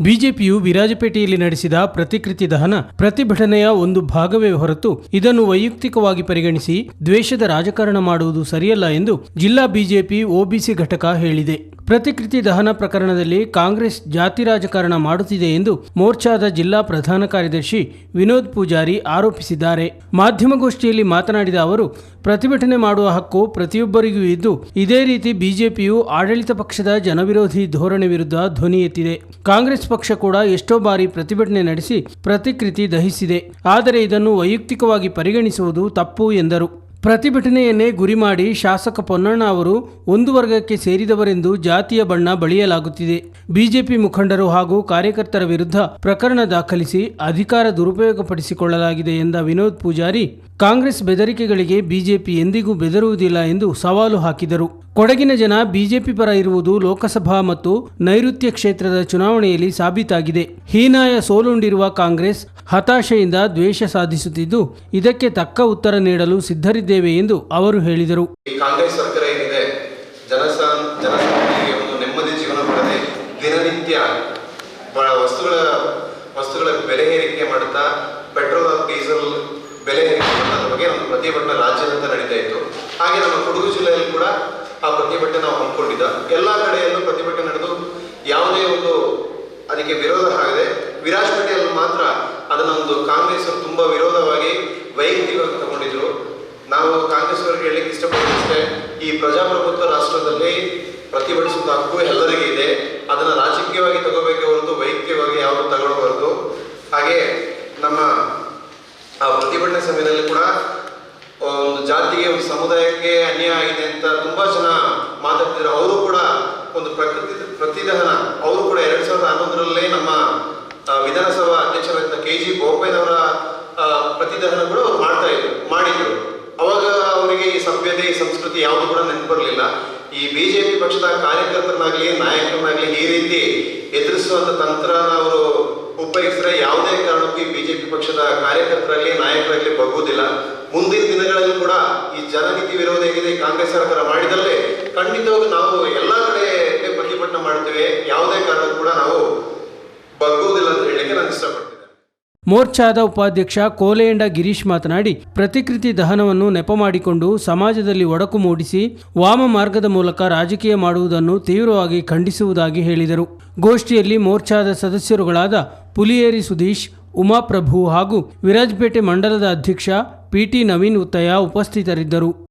ಬಿಜೆಪಿಯು ವಿರಾಜಪೇಟೆಯಲ್ಲಿ ನಡೆಸಿದ ಪ್ರತಿಕೃತಿ ದಹನ ಪ್ರತಿಭಟನೆಯ ಒಂದು ಭಾಗವೇ ಹೊರತು ಇದನ್ನು ವೈಯಕ್ತಿಕವಾಗಿ ಪರಿಗಣಿಸಿ ದ್ವೇಷದ ರಾಜಕಾರಣ ಮಾಡುವುದು ಸರಿಯಲ್ಲ ಎಂದು ಜಿಲ್ಲಾ ಬಿಜೆಪಿ ಒಬಿಸಿ ಘಟಕ ಹೇಳಿದೆ. ಪ್ರತಿಕೃತಿ ದಹನ ಪ್ರಕರಣದಲ್ಲಿ ಕಾಂಗ್ರೆಸ್ ಜಾತಿ ರಾಜಕಾರಣ ಮಾಡುತ್ತಿದೆ ಎಂದು ಮೋರ್ಚಾದ ಜಿಲ್ಲಾ ಪ್ರಧಾನ ಕಾರ್ಯದರ್ಶಿ ವಿನೋದ್ ಪೂಜಾರಿ ಆರೋಪಿಸಿದ್ದಾರೆ. ಮಾಧ್ಯಮಗೋಷ್ಠಿಯಲ್ಲಿ ಮಾತನಾಡಿದ ಅವರು, ಪ್ರತಿಭಟನೆ ಮಾಡುವ ಹಕ್ಕು ಪ್ರತಿಯೊಬ್ಬರಿಗೂ ಇದ್ದು, ಇದೇ ರೀತಿ ಬಿಜೆಪಿಯು ಆಡಳಿತ ಪಕ್ಷದ ಜನವಿರೋಧಿ ಧೋರಣೆ ವಿರುದ್ಧ ಧ್ವನಿ ಎತ್ತಿದೆ. ಕಾಂಗ್ರೆಸ್ ಪಕ್ಷ ಕೂಡ ಎಷ್ಟೋ ಬಾರಿ ಪ್ರತಿಭಟನೆ ನಡೆಸಿ ಪ್ರತಿಕೃತಿ ದಹಿಸಿದೆ. ಆದರೆ ಇದನ್ನು ವೈಯಕ್ತಿಕವಾಗಿ ಪರಿಗಣಿಸುವುದು ತಪ್ಪು ಎಂದರು. ಪ್ರತಿಭಟನೆಯನ್ನೇ ಗುರಿ ಮಾಡಿ ಶಾಸಕ ಪೊನ್ನಣ್ಣ ಅವರು ಒಂದು ವರ್ಗಕ್ಕೆ ಸೇರಿದವರೆಂದು ಜಾತಿಯ ಬಣ್ಣ ಬಳಿಯಲಾಗುತ್ತಿದೆ. ಬಿಜೆಪಿ ಮುಖಂಡರು ಹಾಗೂ ಕಾರ್ಯಕರ್ತರ ವಿರುದ್ಧ ಪ್ರಕರಣ ದಾಖಲಿಸಿ ಅಧಿಕಾರ ದುರುಪಯೋಗಪಡಿಸಿಕೊಳ್ಳಲಾಗಿದೆ ಎಂದ ವಿನೋದ್ ಪೂಜಾರಿ. ಕಾಂಗ್ರೆಸ್ ಬೆದರಿಕೆಗಳಿಗೆ ಬಿಜೆಪಿ ಎಂದಿಗೂ ಬೆದರುವುದಿಲ್ಲ ಎಂದು ಸವಾಲು ಹಾಕಿದರು. ಕೊಡಗಿನ ಜನ ಬಿಜೆಪಿ ಪರ ಇರುವುದು ಲೋಕಸಭಾ ಮತ್ತು ನೈಋತ್ಯ ಕ್ಷೇತ್ರದ ಚುನಾವಣೆಯಲ್ಲಿ ಸಾಬೀತಾಗಿದೆ. ಹೀನಾಯ ಸೋಲುಂಡಿರುವ ಕಾಂಗ್ರೆಸ್ ಹತಾಶೆಯಿಂದ ದ್ವೇಷ ಸಾಧಿಸುತ್ತಿದ್ದು, ಇದಕ್ಕೆ ತಕ್ಕ ಉತ್ತರ ನೀಡಲು ಸಿದ್ಧರಿದ್ದೇವೆ ಎಂದು ಅವರು ಹೇಳಿದರು. ದಿನನಿತ್ಯ ವಸ್ತುಗಳ ವಸ್ತುಗಳ ಬೆಲೆ ಏರಿಕೆ ಪೆಟ್ರೋಲ್, ಡೀಸೆಲ್ ಬೆಲೆ ಏರಿಕೆ ಮಾಡೋದ್ರ ಬಗ್ಗೆ ನಮ್ಮ ಪ್ರತಿಭಟನೆ ರಾಜ್ಯಾದ್ಯಂತ ನಡೀತಾ ಇತ್ತು. ಹಾಗೆ ನಮ್ಮ ಕೊಡಗು ಜಿಲ್ಲೆಯಲ್ಲಿ ಕೂಡ ಆ ಪ್ರತಿಭಟನೆ ನಾವು ಹಮ್ಮಿಕೊಂಡಿದ್ದ. ಎಲ್ಲ ಕಡೆಯಲ್ಲೂ ಪ್ರತಿಭಟನೆ ನಡೆದು ಯಾವುದೇ ಒಂದು ಅದಕ್ಕೆ ವಿರೋಧ ಆಗದೆ ವಿರಾಜಪೇಟೆಯಲ್ಲಿ ಮಾತ್ರ ಅದನ್ನ ಒಂದು ಕಾಂಗ್ರೆಸ್ ತುಂಬಾ ವಿರೋಧವಾಗಿ ವೈಯಕ್ತಿಕವಾಗಿ ತಗೊಂಡಿದ್ರು. ನಾವು ಕಾಂಗ್ರೆಸ್ ಅವರಿಗೆ ಹೇಳಲಿಕ್ಕೆ ಇಷ್ಟಪಡೋದಷ್ಟೇ ಈ ಪ್ರಜಾಪ್ರಭುತ್ವ ರಾಷ್ಟ್ರದಲ್ಲಿ ಪ್ರತಿಭಟಿಸುವ ಹಕ್ಕು ಎಲ್ಲರಿಗೂ ಇದೆ. ಅದನ್ನ ರಾಜಕೀಯವಾಗಿ ತಗೋಬೇಕೆ ಹೊರತು ವೈಯಕ್ತಿಕವಾಗಿ ಯಾವುದು ತಗೊಳ್ಬಾರ್ದು. ಹಾಗೆ ನಮ್ಮ ಆ ಪ್ರತಿಭಟನೆ ಸಮಯದಲ್ಲಿ ಕೂಡ ಜಾತಿಗೆ, ಒಂದು ಸಮುದಾಯಕ್ಕೆ ಅನ್ಯಾಯ ಆಗಿದೆ ಅಂತ ತುಂಬಾ ಜನ ಮಾತಾಡ್ತಿದ್ರು. ಅವರು ಕೂಡ ಒಂದು ಪ್ರಕೃತಿ, ಪ್ರತಿದಹನ, ಅವರು ಕೂಡ ಎರಡ್ ಸಾವಿರದ ಹನ್ನೊಂದರಲ್ಲೇ ನಮ್ಮ ವಿಧಾನಸಭಾ ಅಧ್ಯಕ್ಷರಾದ ಕೆ ಜಿ ಬೋಪಯ್ಯನವರ ಪ್ರತಿದಹನ ಕೂಡ ಅವ್ರು ಮಾಡ್ತಾ ಇದ್ರು, ಮಾಡಿದ್ರು. ಅವಾಗ ಅವರಿಗೆ ಈ ಸಭ್ಯತೆ, ಈ ಸಂಸ್ಕೃತಿ ಯಾವುದು ಕೂಡ ನೆನಪು ಬರಲಿಲ್ಲ ಈ ಬಿಜೆಪಿ ಪಕ್ಷದ ಕಾರ್ಯಕರ್ತರನ್ನಾಗ್ಲಿ, ನಾಯಕರನ್ನಾಗ್ಲಿ ಈ ರೀತಿ ಎದುರಿಸುವಂತ ತಂತ್ರನ ಅವರು ಉಪಯೋಗಿಸಿದ್ರೆ ಯಾವುದೇ ಕಾರಣಕ್ಕೂ ಈ ಬಿಜೆಪಿ ಪಕ್ಷದ ಕಾರ್ಯಕರ್ತರಾಗ್ಲಿ, ನಾಯಕರಾಗ್ಲಿ ಬಗ್ಗುವುದಿಲ್ಲ. ಮುಂದಿನ ದಿನಗಳಲ್ಲಿ ಕೂಡ ಈ ಜನನೀತಿ ವಿರೋಧ ಏನಿದೆ ಕಾಂಗ್ರೆಸ್ ಸರ್ಕಾರ ಮಾಡಿದಲ್ಲೇ ಖಂಡಿತವಾಗಿ ನಾವು ಎಲ್ಲ ಕಡೆ ಪ್ರತಿಭಟನೆ ಮಾಡ್ತೇವೆ. ಯಾವುದೇ ಕಾರಣ ಕೂಡ ನಾವು ಬಗ್ಗುವುದಿಲ್ಲ ಅಂತ ಹೇಳಿಕೆ ನಾನು ಇಷ್ಟಪಡ್ತೇನೆ. ಮೋರ್ಚಾದ ಉಪಾಧ್ಯಕ್ಷ ಕೋಲೆಯಂಡ ಗಿರೀಶ್ ಮಾತನಾಡಿ, ಪ್ರತಿಕೃತಿ ದಹನವನ್ನು ನೆಪ ಮಾಡಿಕೊಂಡು ಸಮಾಜದಲ್ಲಿ ಒಡಕು ಮೂಡಿಸಿ ವಾಮ ಮಾರ್ಗದ ಮೂಲಕ ರಾಜಕೀಯ ಮಾಡುವುದನ್ನು ತೀವ್ರವಾಗಿ ಖಂಡಿಸುವುದಾಗಿ ಹೇಳಿದರು. ಗೋಷ್ಠಿಯಲ್ಲಿ ಮೋರ್ಚಾದ ಸದಸ್ಯರುಗಳಾದ ಪುಲಿಯೇರಿ ಸುಧೀಶ್ ಉಮಾಪ್ರಭು ಹಾಗೂ ವಿರಾಜಪೇಟೆ ಮಂಡಲದ ಅಧ್ಯಕ್ಷ ಪಿಟಿ ನವೀನ್ ಉತ್ತಯ ಉಪಸ್ಥಿತರಿದ್ದರು.